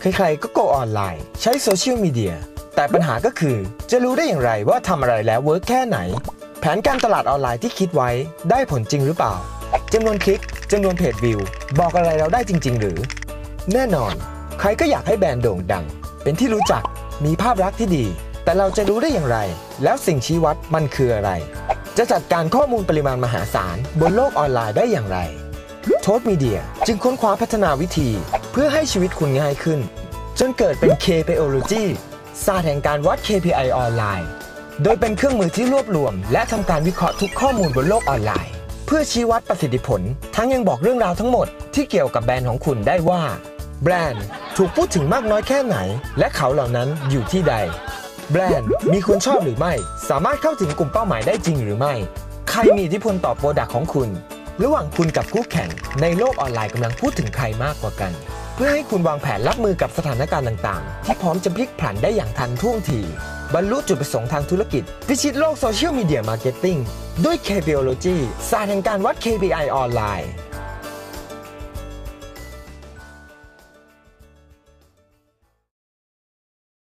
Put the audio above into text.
ใครๆก็โกออนไลน์ ใช้โซเชียลมีเดียแต่ปัญหาก็คือ จะรู้ได้อย่างไรว่าทำอะไรแล้วเวิร์กแค่ไหน แผนการตลาดออนไลน์ที่คิดไว้ได้ผลจริงหรือเปล่าจำนวนคลิกจำนวนเพจวิว บอกอะไรเราได้จริง ๆ หรือ แน่นอน ใครก็อยากให้แบรนด์โด่งดัง เป็นที่รู้จักมีภาพลักษณ์ที่ดี แต่เราจะรู้ได้อย่างไร แล้วสิ่งชี้วัดมันคืออะไร จะจัดการข้อมูลปริมาณมหาศาล บนโลกออนไลน์ได้อย่างไรโทสมีเดียจึงค้นคว้าพัฒนาวิธี เพื่อให้ชีวิตคุณง่ายขึ้น จนเกิดเป็น KPIology ศาสตร์แห่งการวัด KPI ออนไลน์ โดยเป็นเครื่องมือที่รวบรวม และทำการวิเคราะห์ทุกข้อมูลบนโลกออนไลน์ เพื่อชี้วัดประสิทธิผล ทั้งยังบอกเรื่องราวทั้งหมดที่เกี่ยวกับแบรนด์ของคุณได้ว่า แบรนด์ถูกพูดถึงมากน้อยแค่ไหน และเขาเหล่านั้นอยู่ที่ใด แบรนด์มีคนชอบหรือไม่ สามารถเข้าถึงกลุ่มเป้าหมายได้จริงหรือไม่ ใครมีอิทธิพลต่อโปรดักต์ของคุณ ระหว่างคุณกับคู่แข่งในโลกออนไลน์กำลังพูดถึงใครมากกว่ากัน พื่อให้คุณวางแผนรับมือกับสถานการณ์ต่างๆ ที่พร้อมจะพลิกผันได้อย่างทันท่วงทีบรรลุจุดประสงค์ทางธุรกิจ พิชิตโลกโซเชียลมีเดียมาร์เก็ตติ้งด้วย KPOlogy ศาสตร์แห่งการวัด KPI ออนไลน์